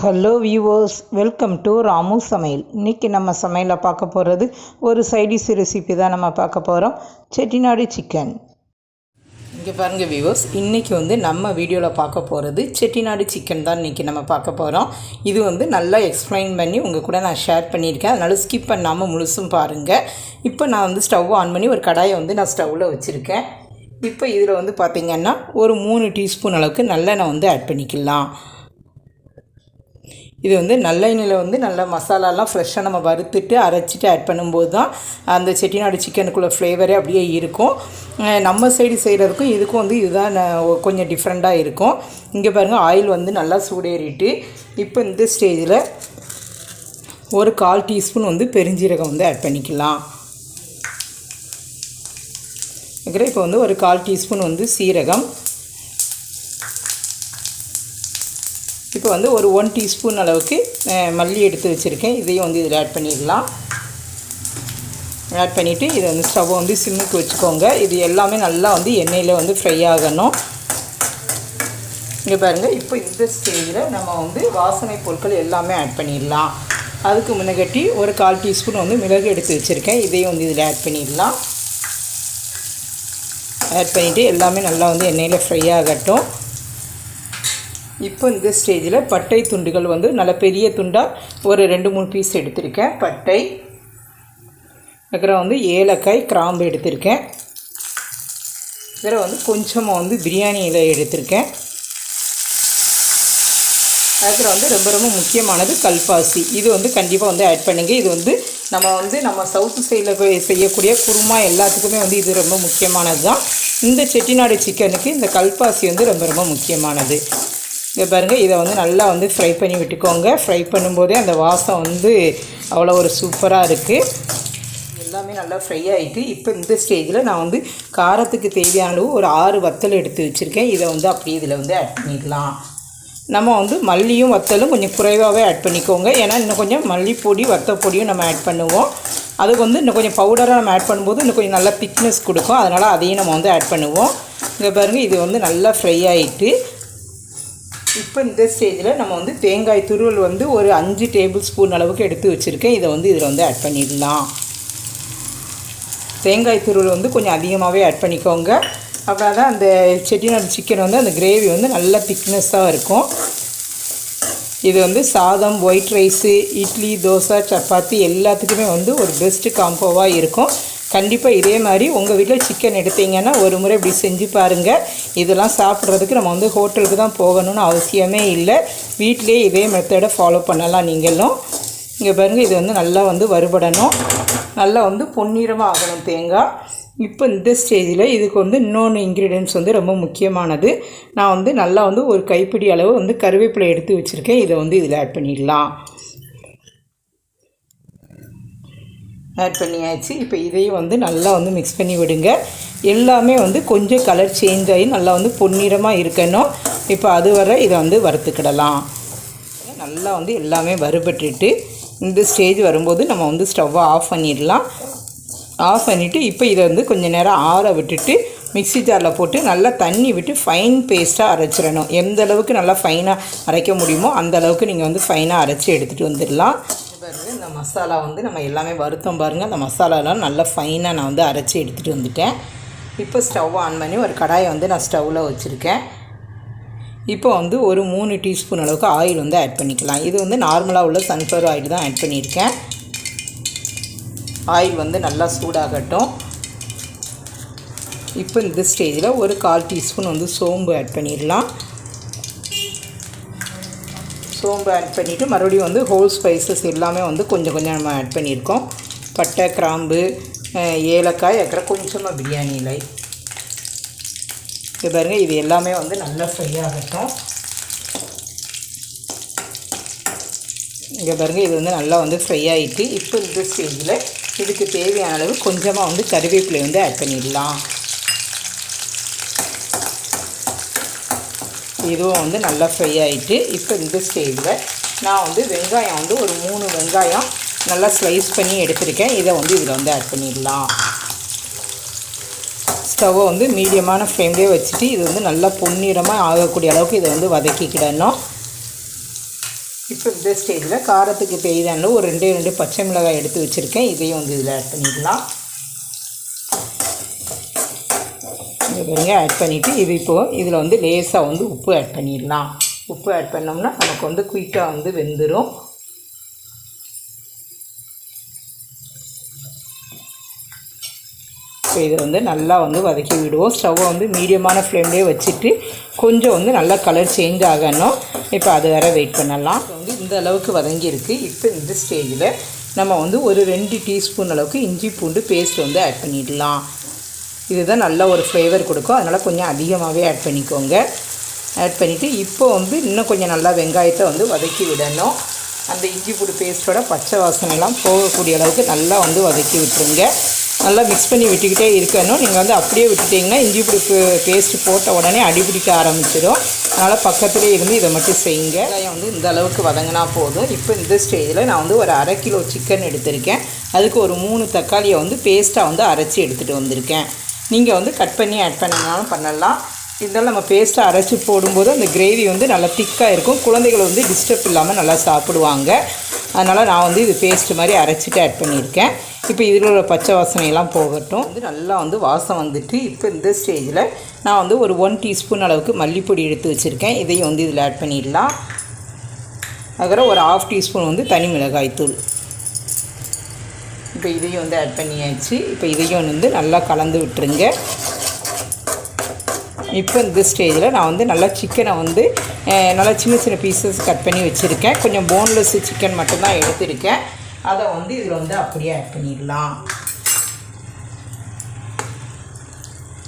Hello viewers welcome to Ramu சமையல் இன்றைக்கி நம்ம சமையலில் பார்க்க போகிறது ஒரு சைடிஷ் ரெசிபி தான் நம்ம பார்க்க போகிறோம் செட்டிநாடு சிக்கன் இங்கே பாருங்கள் வியூவர்ஸ் இன்றைக்கி வந்து நம்ம வீடியோவில் பார்க்க போகிறது செட்டிநாடு சிக்கன் தான் இன்றைக்கி நம்ம பார்க்க போகிறோம் இது வந்து நல்லா எக்ஸ்பிளைன் பண்ணி உங்கள் கூட நான் ஷேர் பண்ணியிருக்கேன். அதனால் ஸ்கிப் பண்ணாமல் முழுசும் பாருங்கள் இப்போ நான் வந்து ஸ்டவ் ஆன் பண்ணி ஒரு கடாயை வந்து நான் ஸ்டவ்வில் வச்சுருக்கேன். இப்போ இதில் வந்து பார்த்திங்கன்னா ஒரு மூணு டீஸ்பூன் அளவுக்கு நல்லெண்ணெய் வந்து ஆட் பண்ணிக்கலாம். இது வந்து நல்லெண்ணெயில் வந்து நல்ல மசாலாலாம் ஃப்ரெஷ்ஷாக நம்ம வறுத்துட்டு அரைச்சிட்டு ஆட் பண்ணும்போது தான் அந்த செட்டிநாடு சிக்கனுக்குள்ள ஃப்ளேவரே அப்படியே இருக்கும். நம்ம சைடு செய்கிறதுக்கும் இதுக்கும் வந்து இதுதான் கொஞ்சம் டிஃப்ரெண்ட்டாக இருக்கும். இங்கே பாருங்கள் ஆயில் வந்து நல்லா சூடேறிட்டு இப்போ இந்த ஸ்டேஜில் ஒரு கால் டீஸ்பூன் வந்து பெருஞ்சீரகம் வந்து ஆட் பண்ணிக்கலாம். அதுக்கப்புறம் இப்போ வந்து ஒரு கால் டீஸ்பூன் வந்து சீரகம் இப்போ வந்து ஒரு ஒன் டீஸ்பூன் அளவுக்கு மல்லி எடுத்து வச்சுருக்கேன். இதையும் வந்து இதில் ஆட் பண்ணிடலாம். ஆட் பண்ணிவிட்டு இதை வந்து ஸ்டவ்வை வந்து சிம்முக்கு வச்சுக்கோங்க. இது எல்லாமே நல்லா வந்து எண்ணெயில் வந்து ஃப்ரை ஆகணும். இங்கே பாருங்கள் இப்போ இந்த ஸ்டேஜில் நம்ம வந்து வாசனை பொருட்கள் எல்லாமே ஆட் பண்ணிடலாம். அதுக்கு முன்னகட்டி ஒரு கால் டீஸ்பூன் வந்து மிளகு எடுத்து வச்சுருக்கேன். இதையும் வந்து இதில் ஆட் பண்ணிடலாம். ஆட் பண்ணிவிட்டு எல்லாமே நல்லா வந்து எண்ணெயில் ஃப்ரை ஆகட்டும். இப்போ இந்த ஸ்டேஜில் பட்டை துண்டுகள் வந்து நல்ல பெரிய துண்டாக ஒரு ரெண்டு மூணு பீஸ் எடுத்திருக்கேன். பட்டை. அப்புறம் வந்து ஏலக்காய் கிராம்பு எடுத்திருக்கேன். இதில் வந்து கொஞ்சமாக வந்து பிரியாணி இலை எடுத்திருக்கேன். அதுக்கப்புறம் வந்து ரொம்ப ரொம்ப முக்கியமானது கல்பாசி. இது வந்து கண்டிப்பாக வந்து ஆட் பண்ணுங்கள் இது வந்து நம்ம வந்து நம்ம சவுத் சைடில் செய்யக்கூடிய குருமா எல்லாத்துக்குமே வந்து இது ரொம்ப முக்கியமானது தான் இந்த செட்டிநாடு சிக்கனுக்கு இந்த கல்பாசி வந்து ரொம்ப ரொம்ப முக்கியமானது. இதை பாருங்கள் இதை வந்து நல்லா வந்து ஃப்ரை பண்ணி விட்டுக்கோங்க. ஃப்ரை பண்ணும்போதே அந்த வாசம் வந்து அவ்வளோ ஒரு சூப்பராக இருக்குது எல்லாமே நல்லா ஃப்ரை ஆகிட்டு இப்போ இந்த ஸ்டேஜில் நான் வந்து காரத்துக்கு தேவையான அளவு ஒரு ஆறு வத்தல் எடுத்து வச்சுருக்கேன். இதை வந்து அப்படியே இதில் வந்து ஆட் பண்ணிக்கலாம். நம்ம வந்து மல்லியும் வத்தலும் கொஞ்சம் குறைவாகவே ஆட் பண்ணிக்கோங்க. ஏன்னா இன்னும் கொஞ்சம் மல்லிப்பொடி வத்தப்பொடியும் நம்ம ஆட் பண்ணுவோம். அதுக்கு வந்து இன்னும் கொஞ்சம் பவுடராக நம்ம ஆட் பண்ணும்போது இன்னும் கொஞ்சம் நல்லா திக்னஸ் கொடுக்கும். அதனால் அதையும் நம்ம வந்து ஆட் பண்ணுவோம். இங்கே பாருங்கள் இது வந்து நல்லா ஃப்ரை ஆகிட்டு இப்போ இந்த ஸ்டேஜில் நம்ம வந்து தேங்காய் துருவல் வந்து ஒரு அஞ்சு டேபிள் ஸ்பூன் அளவுக்கு எடுத்து வச்சுருக்கேன். இதை வந்து இதில் வந்து ஆட் பண்ணிடலாம். தேங்காய் துருவல் வந்து கொஞ்சம் அதிகமாகவே ஆட் பண்ணிக்கோங்க. அப்புறம் தான் அந்த செட்டிநாடு சிக்கன் வந்து அந்த கிரேவி வந்து நல்ல திக்னஸ்ஸாக இருக்கும். இது வந்து சாதம் ஒயிட் ரைஸு இட்லி தோசை சப்பாத்தி எல்லாத்துக்குமே வந்து ஒரு பெஸ்ட்டு காம்போவாக இருக்கும். கண்டிப்பாக இதே மாதிரி உங்கள் வீட்டில் சிக்கன் எடுத்தீங்கன்னா ஒரு முறை இப்படி செஞ்சு பாருங்கள் இதெல்லாம் சாப்பிட்றதுக்கு நம்ம வந்து ஹோட்டலுக்கு தான் போகணும்னு அவசியமே இல்லை. வீட்டிலே இதே மெத்தடை ஃபாலோ பண்ணலாம் நீங்களும். இங்கே பாருங்கள் இது வந்து நல்லா வந்து வறுபடணும். நல்லா வந்து பொன்னிறமாக ஆகணும் தேங்காய். இப்போ இந்த ஸ்டேஜில் இதுக்கு வந்து இன்னொன்று இன்க்ரீடியன்ஸ் வந்து ரொம்ப முக்கியமானது. நான் வந்து நல்லா வந்து ஒரு கைப்பிடி அளவு வந்து கருவேப்பிலை எடுத்து வச்சுருக்கேன். இதை வந்து இதில் ஆட் பண்ணிடலாம். ஆட் பண்ணியாச்சு. இப்போ இதையும் வந்து நல்லா வந்து மிக்ஸ் பண்ணி விடுங்க. எல்லாமே வந்து கொஞ்சம் கலர் சேஞ்ச் ஆகி நல்லா வந்து பொன்னிறமாக இருக்கணும். இப்போ அது வரை இதை வந்து வறுத்துக்கிடலாம். நல்லா வந்து எல்லாமே வறுபட்டுட்டு இந்த ஸ்டேஜ் வரும்போது நம்ம வந்து ஸ்டவ்வை ஆஃப் பண்ணிடலாம். ஆஃப் பண்ணிவிட்டு இப்போ இதை வந்து கொஞ்சம் நேரம் ஆற விட்டுட்டு மிக்ஸி ஜாரில் போட்டு நல்லா தண்ணி விட்டு ஃபைன் பேஸ்ட்டாக அரைச்சிடணும். எந்த அளவுக்கு நல்லா ஃபைனாக அரைக்க முடியுமோ அந்த அளவுக்கு நீங்கள் வந்து ஃபைனாக அரைச்சி எடுத்துகிட்டு வந்துடலாம். மசாலா வந்து நம்ம எல்லாமே வருத்தம் பாருங்கள் அந்த மசாலாலாம் நல்லா ஃபைனாக நான் வந்து அரைச்சி எடுத்துகிட்டு வந்துட்டேன். இப்போ ஸ்டவ் ஆன் பண்ணி ஒரு கடாயை வந்து நான் ஸ்டவ்வில் வச்சுருக்கேன். இப்போ வந்து ஒரு மூணு டீஸ்பூன் அளவுக்கு ஆயில் வந்து ஆட் பண்ணிக்கலாம். இது வந்து நார்மலாக உள்ள சன்ஃப்ளவர் ஆயில் தான் ஆட் பண்ணியிருக்கேன். ஆயில் வந்து நல்லா சூடாகட்டும். இப்போ இந்த ஸ்டேஜில் ஒரு கால் டீஸ்பூன் வந்து சோம்பு ஆட் பண்ணிடலாம். சோம்பு ஆட் பண்ணிவிட்டு மறுபடியும் வந்து ஹோல் ஸ்பைசஸ் எல்லாமே வந்து கொஞ்சம் கொஞ்சம் நம்ம ஆட் பண்ணியிருக்கோம். பட்டை கிராம்பு ஏலக்காய் அப்புறம் கொஞ்சமாக பிரியாணி இலை இது பாருங்கள் இது எல்லாமே வந்து நல்லா ஃப்ரை ஆகட்டும். இங்கே பாருங்கள் இது வந்து நல்லா வந்து ஃப்ரை ஆகிட்டு இப்போ இந்த ஸ்டேஜில் இதுக்கு தேவையான அளவு கொஞ்சமாக வந்து கருவேப்பிலை வந்து ஆட் பண்ணிடலாம். இதுவும் வந்து நல்லா ஃப்ரை ஆகிட்டு இப்போ இந்த ஸ்டேஜில் நான் வந்து வெங்காயம் வந்து ஒரு மூணு வெங்காயம் நல்லா ஸ்லைஸ் பண்ணி எடுத்திருக்கேன். இதை வந்து இதில் வந்து ஆட் பண்ணிடலாம். ஸ்டவ்வை வந்து மீடியமான ஃப்ளேம்லேயே வச்சுட்டு இது வந்து நல்லா பொன்னிறமாக ஆகக்கூடிய அளவுக்கு இதை வந்து வதக்கிக்கிடணும். இப்போ இந்த ஸ்டேஜில் காரத்துக்கு தேவையான ஒரு ரெண்டே ரெண்டு பச்சை மிளகாய் எடுத்து வச்சுருக்கேன். இதையும் வந்து இதில் ஆட் பண்ணிக்கலாம். இங்கே பாருங்க ஆட் பண்ணிவிட்டு இது இப்போது இதில் வந்து லேசாக வந்து உப்பு ஆட் பண்ணிடலாம். உப்பு ஆட் பண்ணோம்னா நமக்கு வந்து குயிக்காக வந்து வெந்துடும் ஸோ இதை வந்து நல்லா வந்து வதக்கி விடுவோம். ஸ்டவ்வை வந்து மீடியமான ஃப்ளேம்லேயே வச்சுட்டு கொஞ்சம் வந்து நல்லா கலர் சேஞ்ச் ஆகணும். இப்போ அது வேறு வெயிட் பண்ணலாம். இப்போ வந்து இந்த அளவுக்கு வதங்கியிருக்கு. இப்போ இந்த ஸ்டேஜில் நம்ம வந்து ஒரு ரெண்டு டீஸ்பூன் அளவுக்கு இஞ்சி பூண்டு பேஸ்ட் வந்து ஆட் பண்ணிடலாம். இதுதான் நல்ல ஒரு ஃப்ளேவர் கொடுக்கும். அதனால் கொஞ்சம் அதிகமாகவே ஆட் பண்ணிக்கோங்க. ஆட் பண்ணிவிட்டு இப்போ வந்து இன்னும் கொஞ்சம் நல்லா வெங்காயத்தை வந்து வதக்கி விடணும். அந்த இஞ்சி பூண்டு பேஸ்ட்டோட பச்சை வாசனைலாம் போகக்கூடிய அளவுக்கு நல்லா வந்து வதக்கி விட்டுருங்க. நல்லா மிக்ஸ் பண்ணி விட்டுக்கிட்டே இருக்கணும். நீங்கள் வந்து அப்படியே விட்டுட்டிங்கன்னா இஞ்சி பூடு பேஸ்ட்டு போட்ட உடனே அடிபிடிக்க ஆரம்பிச்சிடும் அதனால் பக்கத்துலேயே இருந்து இதை மட்டும் செய்யுங்க. வெங்காயம் வந்து இந்த அளவுக்கு வதங்கினா போதும். இப்போ இந்த ஸ்டேஜில் நான் வந்து ஒரு அரை கிலோ சிக்கன் எடுத்திருக்கேன். அதுக்கு ஒரு மூணு தக்காளியை வந்து பேஸ்ட்டாக வந்து அரைச்சி எடுத்துகிட்டு வந்திருக்கேன். நீங்கள் வந்து கட் பண்ணி ஆட் பண்ணனாலும் பண்ணலாம். இருந்தாலும் நம்ம பேஸ்ட்டை அரைச்சி போடும்போது அந்த கிரேவி வந்து நல்லா திக்காக இருக்கும். குழந்தைகள் வந்து டிஸ்டர்ப் இல்லாமல் நல்லா சாப்பிடுவாங்க. அதனால் நான் வந்து இது பேஸ்ட் மாதிரி அரைச்சிட்டு ஆட் பண்ணியிருக்கேன். இப்போ இதில் உள்ள பச்சை வாசனையெல்லாம் போகட்டும். வந்து நல்லா வந்து வாசம் வந்துட்டு இப்போ இந்த ஸ்டேஜில் நான் வந்து ஒரு ஒன் டீஸ்பூன் அளவுக்கு மல்லிப்பொடி எடுத்து வச்சுருக்கேன். இதையும் வந்து இதில் ஆட் பண்ணிடலாம். அதுக்கப்புறம் ஒரு ஆஃப் டீஸ்பூன் வந்து தனி மிளகாய் தூள் இப்போ இதையும் வந்து ஆட் பண்ணியாச்சு. இப்போ இதையும் வந்து நல்லா கலந்து விட்டுருங்க. இப்போ இந்த ஸ்டேஜில் நான் வந்து நல்லா சிக்கனை வந்து நல்லா சின்ன சின்ன பீசஸ் கட் பண்ணி வச்சுருக்கேன். கொஞ்சம் போன்லெஸ் சிக்கன் மட்டும்தான் எடுத்திருக்கேன். அதை வந்து இதில் வந்து அப்படியே ஆட் பண்ணிடலாம்.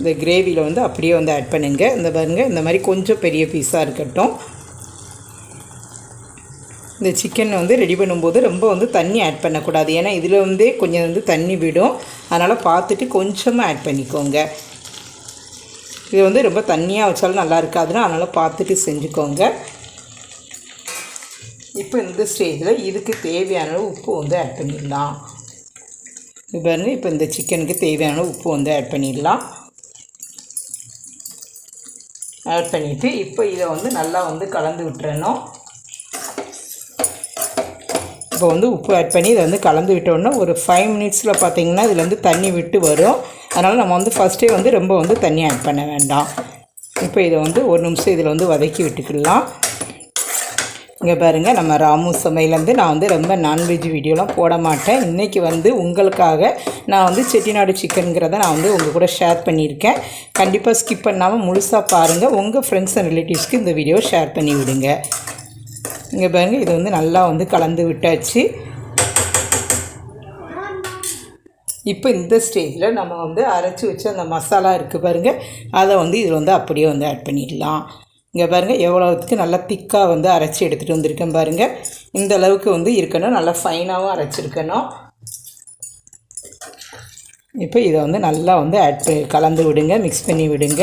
இந்த கிரேவியில் வந்து அப்படியே வந்து ஆட் பண்ணுங்கள் இந்த பாருங்கள் இந்த மாதிரி கொஞ்சம் பெரிய பீஸாக இருக்கட்டும். இந்த சிக்கன் வந்து ரெடி பண்ணும்போது ரொம்ப வந்து தண்ணி ஆட் பண்ணக்கூடாது. ஏன்னா இதில் வந்து கொஞ்சம் வந்து தண்ணி விடும். அதனால் பார்த்துட்டு கொஞ்சமாக ஆட் பண்ணிக்கோங்க. இது வந்து ரொம்ப தண்ணியாக வச்சாலும் நல்லா இருக்காதுன்னா அதனால் பார்த்துட்டு செஞ்சுக்கோங்க. இப்போ இந்த ஸ்டேஜில் இதுக்கு தேவையான அளவு உப்பு வந்து ஆட் பண்ணிடலாம். இது இப்போ இந்த சிக்கனுக்கு தேவையான அளவு உப்பு வந்து ஆட் பண்ணிடலாம். ஆட் பண்ணிவிட்டு இப்போ இதை வந்து நல்லா வந்து கலந்து விட்டுறணும். இப்போ வந்து உப்பு ஆட் பண்ணி இதை வந்து கலந்து விட்டோன்னா ஒரு ஃபைவ் மினிட்ஸில் பார்த்தீங்கன்னா இதில் வந்து தண்ணி விட்டு வரும். அதனால் நம்ம வந்து ஃபஸ்ட்டே வந்து ரொம்ப வந்து தண்ணி ஆட் பண்ண வேண்டாம். இப்போ இதை வந்து ஒரு நிமிஷம் இதில் வந்து வதக்கி விட்டுக்கலாம். இங்கே பாருங்கள் நம்ம ராமு சமையலேருந்து நான் வந்து ரொம்ப நான்வெஜ் வீடியோலாம் போட மாட்டேன். இன்றைக்கி வந்து உங்களுக்காக நான் வந்து செட்டிநாடு சிக்கனுங்கிறத நான் வந்து உங்கள் கூட ஷேர் பண்ணியிருக்கேன். கண்டிப்பாக ஸ்கிப் பண்ணாமல் முழுசாக பாருங்கள் உங்கள் ஃப்ரெண்ட்ஸ் அண்ட் ரிலேட்டிவ்ஸ்க்கு இந்த வீடியோ ஷேர் பண்ணி விடுங்க இங்கே பாருங்கள் இது வந்து நல்லா வந்து கலந்து விட்டாச்சு. இப்போ இந்த ஸ்டேஜில் நம்ம வந்து அரைச்சி வச்ச அந்த மசாலா இருக்குது பாருங்கள் அதை வந்து இதில் வந்து அப்படியே வந்து ஆட் பண்ணிடலாம். இங்கே பாருங்கள் எவ்வளோத்துக்கு நல்லா திக்காக வந்து அரைச்சி எடுத்துகிட்டு வந்திருக்கேன் பாருங்கள் இந்த அளவுக்கு வந்து இருக்கணும் நல்லா ஃபைனாகவும் அரைச்சிருக்கணும். இப்போ இதை வந்து நல்லா வந்து ஆட் பண்ணி கலந்து விடுங்க மிக்ஸ் பண்ணி விடுங்க.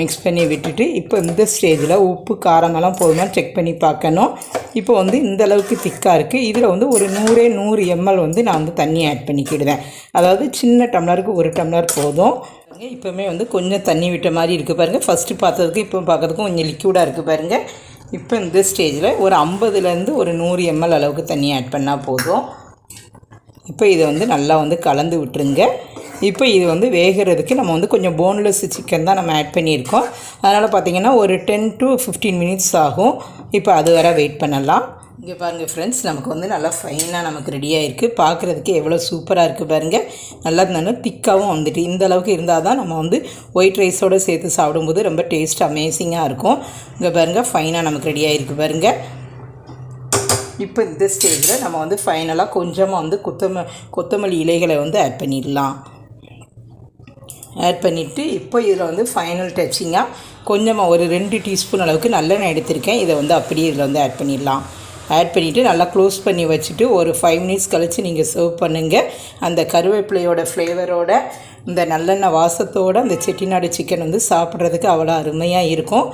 மிக்ஸ் பண்ணி விட்டுட்டு இப்போ இந்த ஸ்டேஜில் உப்பு காரமெல்லாம் போதுமா செக் பண்ணி பார்க்கணும். இப்போ வந்து இந்த அளவுக்கு திக்காக இருக்குது இதில் வந்து ஒரு நூறே நூறு எம்எல் வந்து நான் வந்து தண்ணி ஆட் பண்ணிக்கிடுவேன். அதாவது சின்ன டம்ளருக்கு ஒரு டம்ளர் போதும். இப்போவுமே வந்து கொஞ்சம் தண்ணி விட்ட மாதிரி இருக்குது பாருங்கள் ஃபஸ்ட்டு பார்த்ததுக்கு இப்போ பார்க்கறதுக்கும் கொஞ்சம் லிக்யூடாக இருக்குது பாருங்கள் இப்போ இந்த ஸ்டேஜில் ஒரு ஐம்பதுலேருந்து ஒரு நூறு எம்எல் அளவுக்கு தண்ணி ஆட் பண்ணால் போதும். இப்போ இதை வந்து நல்லா வந்து கலந்து விட்டுருங்க. இப்போ இது வந்து வேகிறதுக்கு நம்ம வந்து கொஞ்சம் போன்லெஸ் சிக்கன் தான் நம்ம ஆட் பண்ணியிருக்கோம். அதனால் பார்த்தீங்கன்னா ஒரு டென் டு ஃபிஃப்டீன் மினிட்ஸ் ஆகும். இப்போ அது வர வெயிட் பண்ணலாம். இங்கே பாருங்கள் ஃப்ரெண்ட்ஸ் நமக்கு வந்து நல்லா ஃபைனாக நமக்கு ரெடியாக இருக்குது பார்க்குறதுக்கு எவ்வளோ சூப்பராக இருக்குது பாருங்கள் நல்லா நல்லா திக்காகவும் வந்துட்டு இந்த அளவுக்கு இருந்தால் தான் நம்ம வந்து ஒயிட் ரைஸோடு சேர்த்து சாப்பிடும்போது ரொம்ப டேஸ்ட் அமேசிங்காக இருக்கும். இங்கே பாருங்கள் ஃபைனாக நமக்கு ரெடியாக இருக்குது பாருங்கள் இப்போ இந்த ஸ்டேஜில் நம்ம வந்து ஃபைனலாக கொஞ்சமாக வந்து கொத்தம கொத்தமல்லி இலைகளை வந்து ஆட் பண்ணிடலாம். ஆட் பண்ணிவிட்டு இப்போ இதில் வந்து ஃபைனல் டச்சிங்காக கொஞ்சமாக ஒரு ரெண்டு டீஸ்பூன் அளவுக்கு நல்லெண்ணெய் எடுத்திருக்கேன். இதை வந்து அப்படியே இதில் வந்து ஆட் பண்ணிடலாம். ஆட் பண்ணிவிட்டு நல்லா க்ளோஸ் பண்ணி வச்சுட்டு ஒரு ஃபைவ் மினிட்ஸ் கழித்து நீங்கள் சர்வ் பண்ணுங்கள் அந்த கருவேப்பிலையோட ஃப்ளேவரோட இந்த நல்லெண்ணெய் வாசத்தோட அந்த செட்டிநாடு சிக்கன் வந்து சாப்பிட்றதுக்கு அவ்வளோ அருமையாக இருக்கும்.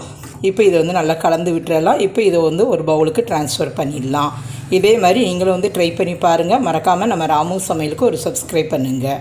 இப்போ இதை வந்து நல்லா கலந்து விட்டுறலாம். இப்போ இதை வந்து ஒரு பவுலுக்கு ட்ரான்ஸ்ஃபர் பண்ணிடலாம். இதே மாதிரி நீங்களும் வந்து ட்ரை பண்ணி பாருங்கள் மறக்காமல் நம்ம ராமு சமையலுக்கு ஒரு சப்ஸ்கிரைப் பண்ணுங்கள்